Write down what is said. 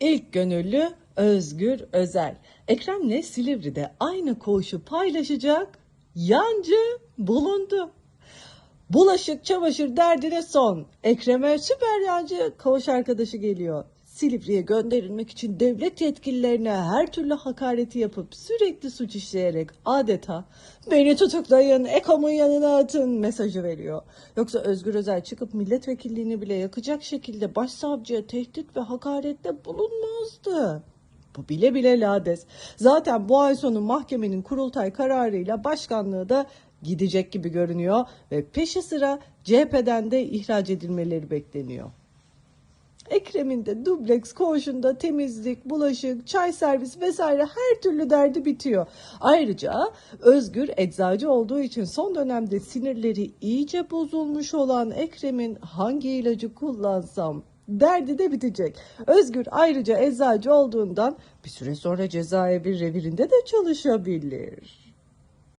İlk gönüllü Özgür Özel. Ekrem'le Silivri'de aynı koğuşu paylaşacak yancı bulundu. Bulaşık çamaşır derdine son. Ekrem'e süper yancı koğuş arkadaşı geliyor. Silivri'ye gönderilmek için devlet yetkililerine her türlü hakareti yapıp sürekli suç işleyerek adeta beni tutuklayın, Eko'mun yanına atın mesajı veriyor. Yoksa Özgür Özel çıkıp milletvekilliğini bile yakacak şekilde başsavcıya tehdit ve hakarette bulunmazdı. Bu bile bile lades. Zaten bu ay sonu mahkemenin kurultay kararıyla başkanlığı da gidecek gibi görünüyor ve peşi sıra CHP'den de ihraç edilmeleri bekleniyor. Ekrem'in de dubleks koğuşunda temizlik, bulaşık, çay servis vesaire her türlü derdi bitiyor. Ayrıca Özgür eczacı olduğu için son dönemde sinirleri iyice bozulmuş olan Ekrem'in hangi ilacı kullansam derdi de bitecek. Özgür ayrıca eczacı olduğundan bir süre sonra cezaevi revirinde de çalışabilir.